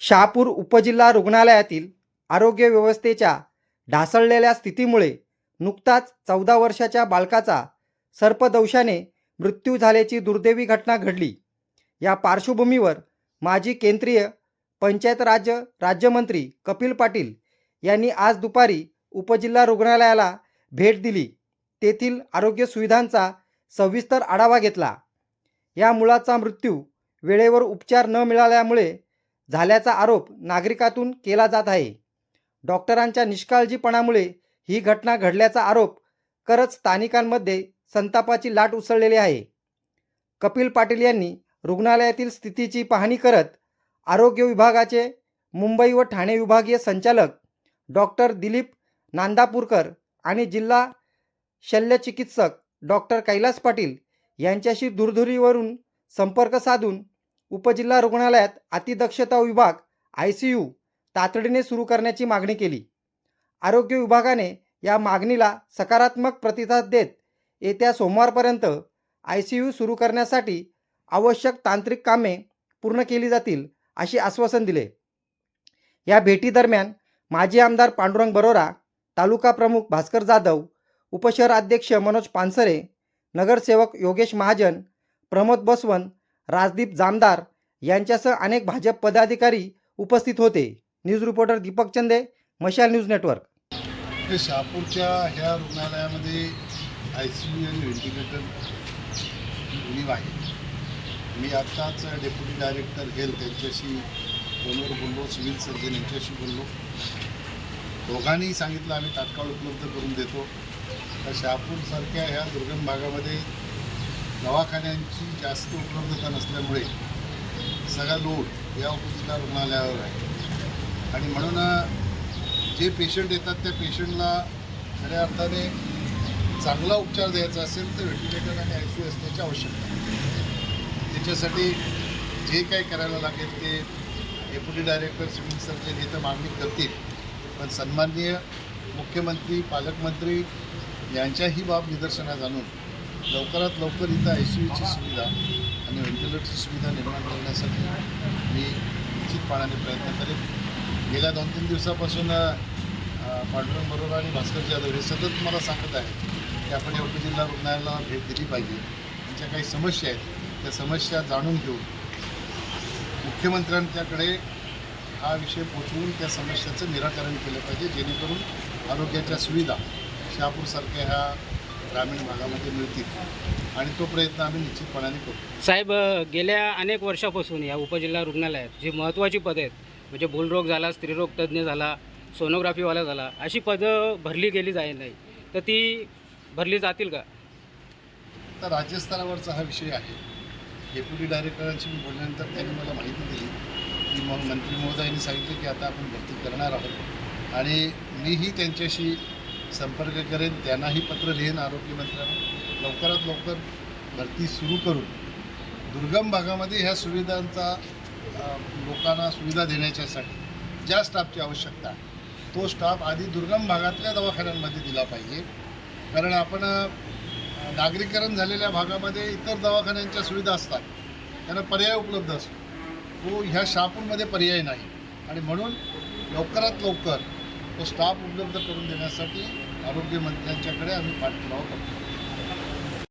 शहापूर उपजिल्हा रुग्णालयातील आरोग्य व्यवस्थेच्या ढासळलेल्या स्थितीमुळे नुकताच चौदा वर्षाच्या बालकाचा सर्पदंशाने मृत्यू झाल्याची दुर्दैवी घटना घडली. या पार्श्वभूमीवर माजी केंद्रीय पंचायत राज्य राज्यमंत्री कपिल पाटील यांनी आज दुपारी उपजिल्हा रुग्णालयाला भेट दिली. तेथील आरोग्य सुविधांचा सविस्तर आढावा घेतला. या मुलाचा मृत्यू वेळेवर उपचार न मिळाल्यामुळे झाल्याचा आरोप नागरिकातून केला जात आहे. डॉक्टरांच्या निष्काळजीपणामुळे ही घटना घडल्याचा आरोप करत स्थानिकांमध्ये संतापाची लाट उसळलेली आहे. कपिल पाटील यांनी रुग्णालयातील स्थितीची पाहणी करत आरोग्य विभागाचे मुंबई व ठाणे विभागीय संचालक डॉक्टर दिलीप नांदापूरकर आणि जिल्हा शल्यचिकित्सक डॉक्टर कैलास पाटील यांच्याशी दूरधुरीवरून संपर्क साधून उपजिल्हा रुग्णालयात अतिदक्षता विभाग आय सी यू तातडीने सुरू करण्याची मागणी केली. आरोग्य विभागाने या मागणीला सकारात्मक प्रतिसाद देत येत्या सोमवारपर्यंत आय सी यू सुरू करण्यासाठी आवश्यक तांत्रिक कामे पूर्ण केली जातील असे आश्वासन दिले. या भेटीदरम्यान माजी आमदार पांडुरंग बरोरा तालुका प्रमुख भास्कर जाधव उपशहर अध्यक्ष मनोज पानसरे नगरसेवक योगेश महाजन प्रमोद बसवन राजदीप जामदार यांच्यासह अनेक भाजप पदाधिकारी उपस्थित होते. न्यूज रिपोर्टर दीपक चंदे मशाल न्यूज नेटवर्क. हे शहापूरच्या ह्या रुग्णालयामध्ये आय सी यू आणि व्हेंटिलेटर लिव आहे. मी आत्ताच डेप्युटी डायरेक्टर हेल्थ यांच्याशी फोनवर बोललो सिव्हिल सर्जन यांच्याशी बोललो. दोघांनी सांगितलं आम्ही तात्काळ उपलब्ध करून देतो. तर शहापूरसारख्या ह्या दुर्गम भागामध्ये दवाखान्यांची जास्त उपलब्धता नसल्यामुळे सगळा लोड या उपजिल्हा रुग्णालयावर आहे. आणि म्हणून जे पेशंट येतात त्या पेशंटला खऱ्या अर्थाने चांगला उपचार द्यायचा असेल तर व्हेंटिलेटर आणि आय सी यू असण्याची आवश्यकता त्याच्यासाठी जे काही करायला लागेल ते डेप्युटी डायरेक्टर सिव्हिल सर्जन हे तर मागणी करतील. पण सन्माननीय मुख्यमंत्री पालकमंत्री यांच्याही बाब निदर्शनास आणून लवकरात लवकर इथं आय सी यूची सुविधा आणि व्हेंटिलेटरची सुविधा निर्माण करण्यासाठी मी निश्चितपणाने प्रयत्न करेन. गेल्या दोन तीन दिवसापासून पांडुरंग बरोबर आणि भास्कर जाधव हे सतत मला सांगत आहे की आपण या जिल्हा रुग्णालयाला भेट दिली पाहिजे. त्यांच्या काही समस्या आहेत. त्या समस्या जाणून घेऊन मुख्यमंत्र्यांच्याकडे हा विषय पोचवून त्या समस्याचं निराकरण केलं पाहिजे जेणेकरून आरोग्याच्या सुविधा शहापूरसारख्या ह्या ग्रामीण भागामध्ये मिळतील. आणि तो प्रयत्न आम्ही निश्चितपणाने करू. साहेब गेल्या अनेक वर्षापासून या उपजिल्हा रुग्णालयात जी महत्त्वाची पदं आहेत म्हणजे भूलरोग झाला स्त्रीरोग तज्ज्ञ झाला सोनोग्राफीवाला झाला अशी पदं भरली गेली जाईल नाही. तर ती भरली जातील का? तर राज्यस्तरावरचा हा विषय आहे. डेप्युटी डायरेक्टरांशी मी बोलल्यानंतर त्यांनी मला माहिती दिली. की मग मंत्री महोदयांनी सांगितलं की आता आपण भरती करणार आहोत. आणि मीही त्यांच्याशी संपर्क करेन त्यांनाही पत्र लिहीन आरोग्यमंत्र्यांना लवकरात लवकर भरती सुरू करून दुर्गम भागामध्ये ह्या सुविधांचा लोकांना सुविधा देण्याच्यासाठी ज्या स्टाफची आवश्यकता आहे तो स्टाफ आधी दुर्गम भागातल्या दवाखान्यांमध्ये दिला पाहिजे. कारण आपण नागरीकरण झालेल्या भागामध्ये इतर दवाखान्यांच्या सुविधा असतात. त्यांना पर्याय उपलब्ध असतो. तो ह्या शहापूरमध्ये पर्याय नाही. आणि म्हणून लवकरात लवकर तो स्टाफ उपलब्ध करून देण्यासाठी आरोग्यमंत्र्यांच्याकडे आम्ही पाठपुरावा करतो.